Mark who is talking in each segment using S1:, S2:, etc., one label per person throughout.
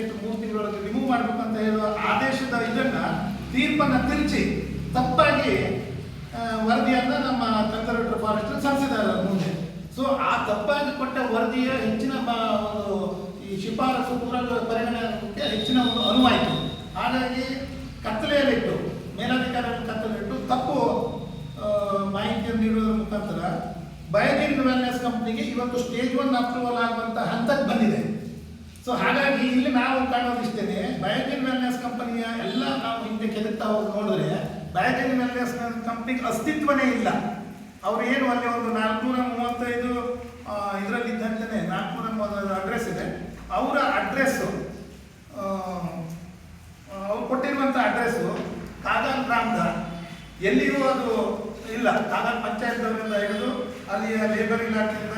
S1: ಎಷ್ಟು ಮೂರು ತಿಂಗಳೊಳಗೆ ರಿಮೂವ್ ಮಾಡಬೇಕು ಅಂತ ಹೇಳುವ ಆದೇಶದ ಇದನ್ನ ತೀರ್ಪನ್ನ ತಿರುಚಿ ತಪ್ಪಾಗಿ ವರದಿಯನ್ನ ನಮ್ಮ ಕನ್ಸರ್ವೇಟರ್ ಫಾರೆಸ್ಟ್ ಸಲ್ಲಿಸಿದ್ದಾರೆ ಮುಂದೆ. ಸೊ ಆ ತಪ್ಪಾಗಿ ಕೊಟ್ಟ ವರದಿಯ ಹೆಚ್ಚಿನ ಒಂದು ಈ ಶಿಫಾರಸು ಪೂರ ಪರಿಗಣನೆಗೆ ಹೆಚ್ಚಿನ ಒಂದು ಅನುವಾಯಿತು. ಹಾಗಾಗಿ ಕತ್ತಲೆಯಲ್ಲಿಟ್ಟು, ಮೇಲಾಧಿಕಾರಿಗಳು ಕತ್ತಲೆಯಿಟ್ಟು ತಪ್ಪು ಮಾಹಿತಿಯನ್ನು ನೀಡುವುದರ ಮುಖಾಂತರ ಬಯೋಜಿನ್ ವೆಲ್ನೆಸ್ ಕಂಪ್ನಿಗೆ ಇವತ್ತು ಸ್ಟೇಜ್ ಒನ್ ಅಪ್ರೂವಲ್ ಆಗುವಂತ ಹಂತಕ್ಕೆ ಬಂದಿದೆ. ಇಲ್ಲಿ ನಾವು ಕಾಣೋದಿಷ್ಟೇನೆ ಬಯೋಜಿನ್ ವೆಲ್ನೆಸ್ ಕಂಪನಿಯ ಎಲ್ಲ ನಾವು ಹಿಂದೆ ಕೆದಕ್ತಾ ಹೋಗಿ ನೋಡಿದ್ರೆ ಬಯೋಜಿನ್ ವೆಲ್ನೆಸ್ ಕಂಪ್ನಿಗೆ ಅಸ್ತಿತ್ವನೇ ಇಲ್ಲ. ಅವ್ರು ಏನು ಅಲ್ಲಿ ಒಂದು ನಾಲ್ಕುನೂರ ಮೂವತ್ತೈದು ಇದರಲ್ಲಿ ಇದ್ದಂತೆ ನಾಲ್ಕುನೂರ ಅಡ್ರೆಸ್ ಇದೆ. ಅವರ ಅಡ್ರೆಸ್ಸು ಅವ್ರು ಕೊಟ್ಟಿರುವಂಥ ಅಡ್ರೆಸ್ಸು ಕಾಗಲ್ ಗ್ರಾಮದ ಎಲ್ಲಿಯೂ ಅದು ಇಲ್ಲ. ಕಾಗಲ್ ಪಂಚಾಯತ್ದವರಿಂದ ಹಿಡಿದು ಅಲ್ಲಿಯ ಲೇಬರ್ ಇಲಾಖೆಯಿಂದ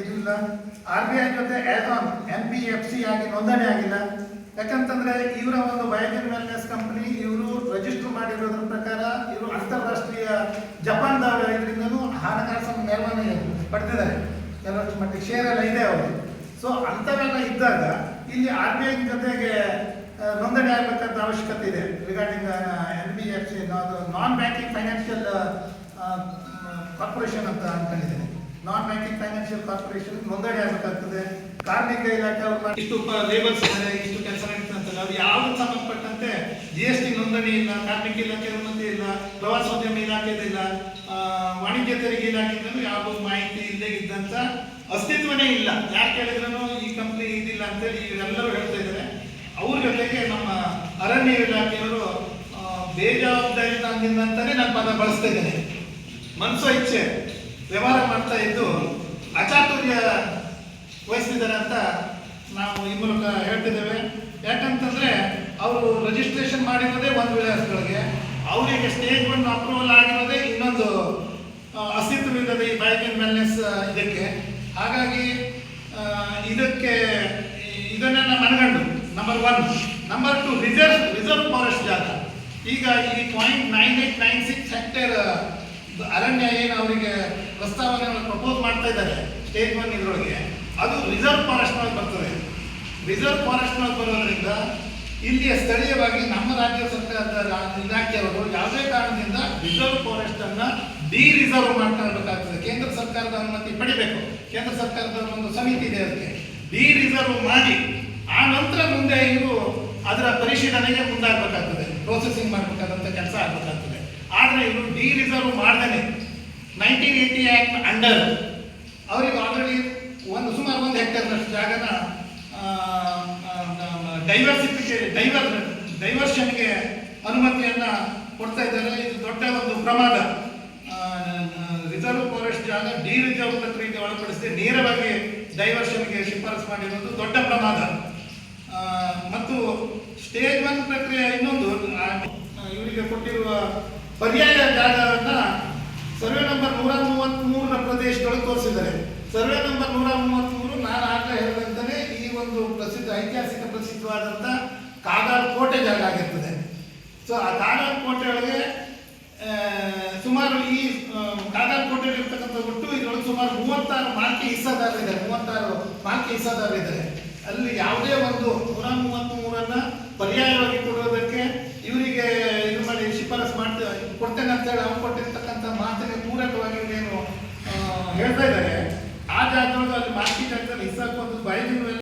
S1: ಇದಿಲ್ಲ ಆರ್ ಬಿ ಐ ಜೊತೆ ಎನ್ ಬಿ ಎಫ್ ಸಿ ಆಗಿ ನೋಂದಣಿ ಆಗಿಲ್ಲ. ಯಾಕಂತಂದ್ರೆ ಇವರ ಒಂದು ಬಯೋಜಿನ್ ವೆಲ್ನೆಸ್ ಕಂಪನಿ ಇವರು ರಿಜಿಸ್ಟರ್ ಮಾಡಿರೋದ್ರ ಪ್ರಕಾರ ಇವರು ಅಂತಾರಾಷ್ಟ್ರೀಯ ಜಪಾನ್ದವರ ಇದರಿಂದನೂ ಹಣಕಾಸು ಮೇಲ್ಮನೆ ಪಡೆದಿದ್ದಾರೆ. ಕೆಲವಷ್ಟು ಮಟ್ಟಿಗೆ ಶೇರ್ ಎಲ್ಲ ಇದೆ ಅವರು ಸೊ ಅಂಥವೆಲ್ಲ ಇದ್ದಾಗ ಇಲ್ಲಿ ಆರ್ ಬಿ ಐ ಜೊತೆಗೆ ನೋಂದಣಿ ಆಗಬೇಕಂತ ಅವಶ್ಯಕತೆ ಇದೆ. Regarding N B F C non banking financial corporation ಅಂತ ಅನ್ಕೊಂಡಿದ್ದೇನೆ. ನಾನ್ ಬ್ಯಾಂಕಿಂಗ್ ಫೈನಾನ್ಷಿಯಲ್ ಕಾರ್ಪೊರೇಷನ್ ನೋಂದಣಿ ಆಗಬೇಕಾಗ್ತದೆ. ಕಾರ್ಮಿಕ ಇಲಾಖೆ ಅವರು ಇಷ್ಟು ಲೇಬರ್ಸ್ ಇದ್ದಾರೆ, ಇಷ್ಟು ಕೆಲಸ ನಡೀತಂತಲ್ಲ ಅವ್ರು ಯಾವ್ದು ಸಂಬಂಧಪಟ್ಟಂತೆ ಜಿ ಎಸ್ ಟಿ ನೋಂದಣಿ ಇಲ್ಲ, ಕಾರ್ಮಿಕ ಇಲಾಖೆ ಅನುಮತಿ ಇಲ್ಲ, ಪ್ರವಾಸೋದ್ಯಮ ಇಲಾಖೆದಿಲ್ಲ ವಾಣಿಜ್ಯ ತೆರಿಗೆ ಇಲಾಖೆಯಿಂದಲೂ ಯಾವ ಮಾಹಿತಿ ಇಲ್ಲದೆ ಇದ್ದಂತ ಅಸ್ತಿತ್ವನೇ ಇಲ್ಲ. ಯಾರು ಕೇಳಿದ್ರು ಈ ಕಂಪ್ನಿ ಇದಿಲ್ಲ ಅಂತೇಳಿ ಇವರೆಲ್ಲರೂ ಹೇಳ್ತಾ ಇದ್ದಾರೆ. ಅವ್ರ ಜೊತೆಗೆ ನಮ್ಮ ಅರಣ್ಯ ಇಲಾಖೆಯವರು ಬೇಜವಾಬ್ದಾರಿ ಅಂತಾನೆ ನಾನು ಪದ ಬಳಸ್ತಾ ಇದ್ದೇನೆ. ಮನಸ್ಸೋ ಇಚ್ಛೆ ವ್ಯವಹಾರ ಮಾಡ್ತಾ ಇದ್ದು ಅಚಾತುರ್ಯ ವಹಿಸ್ತಿದ್ದಾರೆ ಅಂತ ನಾವು ಈ ಮೂಲಕ ಹೇಳ್ತಿದ್ದೇವೆ. ಯಾಕಂತಂದ್ರೆ ಅವರು ರಿಜಿಸ್ಟ್ರೇಷನ್ ಮಾಡಿರೋದೇ ಒಂದು ವಿಳಾಸಗಳಿಗೆ. ಅವರಿಗೆ ಸ್ಟೇಜ್ ಅಪ್ರೂವಲ್ ಆಗಿರೋದೇ ಇನ್ನೊಂದು ಅಸ್ತಿತ್ವವಿಲ್ಲದೆ ಈ ಅಂಡ್ ವೆಲ್ನೆಸ್ ಇದಕ್ಕೆ. ಹಾಗಾಗಿ ಇದಕ್ಕೆ, ಇದನ್ನೆಲ್ಲ ಮನಗಂಡು number one number two reserve reserve forest ಜಾಗ. ಈಗ ಈ point nine eight nine six hectare ಅರಣ್ಯ ಏನು ಅವರಿಗೆ ಪ್ರಸ್ತಾವನೆಗಳನ್ನು ಪ್ರಪೋಸ್ ಮಾಡ್ತಾ ಇದ್ದಾರೆ ಸ್ಟೇಟ್ ಒನ್ ಇದರೊಳಗೆ, ಅದು ರಿಸರ್ವ್ ಫಾರೆಸ್ಟ್ ಒಳಗೆ ಬರ್ತದೆ. ರಿಸರ್ವ್ ಫಾರೆಸ್ಟ್ ಒಳಗೆ ಬರೋದ್ರಿಂದ ಇಲ್ಲಿಯ ಸ್ಥಳೀಯವಾಗಿ ನಮ್ಮ ರಾಜ್ಯ ಸರ್ಕಾರದ ಇಲಾಖೆಯವರು ಯಾವುದೇ ಕಾರಣದಿಂದ ರಿಸರ್ವ್ ಫಾರೆಸ್ಟ್ ಅನ್ನ ಡಿ ರಿಸರ್ವ್ ಮಾಡ್ಕೊಳ್ಬೇಕಾಗ್ತದೆ ಕೇಂದ್ರ ಸರ್ಕಾರದ ಅನುಮತಿ ಪಡಿಬೇಕು. ಕೇಂದ್ರ ಸರ್ಕಾರದ ಒಂದು ಸಮಿತಿ ಇದೆ ಅದಕ್ಕೆ. ಡಿ ರಿಸರ್ವ್ ಮಾಡಿ, ಆ ನಂತರ ಮುಂದೆ ಇವರು ಅದರ ಪರಿಶೀಲನೆಗೆ ಮುಂದಾಗಬೇಕಾಗ್ತದೆ. ಪ್ರೋಸೆಸಿಂಗ್ ಮಾಡಬೇಕಾದಂಥ ಕೆಲಸ ಆಗಬೇಕಾಗ್ತದೆ. ಆದರೆ ಇವರು ಡಿ ರಿಸರ್ವ್ ಮಾಡ್ದೇನೆ ನೈನ್ಟೀನ್ ಏಯ್ಟಿ ಆ್ಯಕ್ಟ್ ಅಂಡರ್ ಅವರಿಗೆ ಆಲ್ರೆಡಿ ಒಂದು ಸುಮಾರು ಒಂದು ಹೆಕ್ಟೇರ್ನಷ್ಟು ಜಾಗನ ಡೈವರ್ಸಿಫಿಕೇ ಡೈವರ್ ಡೈವರ್ಷನ್ಗೆ ಅನುಮತಿಯನ್ನು ಕೊಡ್ತಾ ಇದ್ದಾರೆ. ಇದು ದೊಡ್ಡ ಒಂದು ಪ್ರಮಾದ. ರಿಸರ್ವ್ ಫಾರೆಸ್ಟ್ ಜಾಗ ಡಿ ರಿಸರ್ವ್ ಪ್ರಕ್ರಿಯೆಗೆ ಒಳಪಡಿಸದೆ ನೇರವಾಗಿ ಡೈವರ್ಷನ್ಗೆ ಶಿಫಾರಸು ಮಾಡಿರೋದು ದೊಡ್ಡ ಪ್ರಮಾದ. ಮತ್ತು ಸ್ಟೇಜ್ ಒನ್ ಪ್ರಕ್ರಿಯೆ ಇನ್ನೊಂದು. ಇವರಿಗೆ ಕೊಟ್ಟಿರುವ ಪರ್ಯಾಯ ಜಾಗವನ್ನ ಸರ್ವೆ ನಂಬರ್ ನೂರ ಮೂವತ್ತ್ ಮೂರರ ಪ್ರದೇಶಗಳು ತೋರಿಸಿದ್ದಾರೆ. ಸರ್ವೆ ನಂಬರ್ ನೂರ ಮೂವತ್ತ್ ಮೂರು ನಾನು ಆಗಲೇ ಹೇಳಿದಂತಾನೆ ಈ ಒಂದು ಪ್ರಸಿದ್ಧ ಐತಿಹಾಸಿಕ ಪ್ರಸಿದ್ಧವಾದಂಥ ಕಾಗಾಲ್ ಕೋಟೆ ಜಾಗ ಆಗಿರ್ತದೆ. ಸೊ ಆ ಕಾಗಾಲ್ ಕೋಟೆ ಒಳಗೆ ಸುಮಾರು ಈ ಕಾಗಾರ್ ಕೋಟೆಯಲ್ಲಿ ಇರ್ತಕ್ಕಂಥ ಒಟ್ಟು ಇದರೊಳಗೆ ಸುಮಾರು ಮೂವತ್ತಾರು ಮಾಲ್ಕಿ ಹಿಸ್ಸಾದಾರರು ಇದ್ದಾರೆ ಮೂವತ್ತಾರು ಮಾಲ್ಕಿ ಹಿಸ್ಸಾದಾರರು ಇದ್ದಾರೆ ಅಲ್ಲಿ ಯಾವುದೇ ಒಂದು ನೂರ ಮೂವತ್ತ್ ಮೂರನ್ನ ಪರ್ಯಾಯವಾಗಿ ಕೊಡೋದಕ್ಕೆ ಇವರಿಗೆ ಇದು ಮಾಡಿ ಶಿಫಾರಸು ಮಾಡ್ತಾ ಕೊಡ್ತೇನೆ ಅಂತ ಹೇಳಿ ಅವ್ರು ಕೊಟ್ಟಿರ್ತಕ್ಕಂಥ ಪೂರಕವಾಗಿ ಇವ್ರೇನು ಹೇಳ್ತಾ ಇದ್ದಾರೆ. ಆ ಜಾಗದೊಳಗೆ ಅಲ್ಲಿ ಮಾರ್ಕೆಟ್ ಜಾಗದಲ್ಲಿ ಹಿಸ್ಸಾಕುವಂಥದ್ದು ಬಯಲಿನ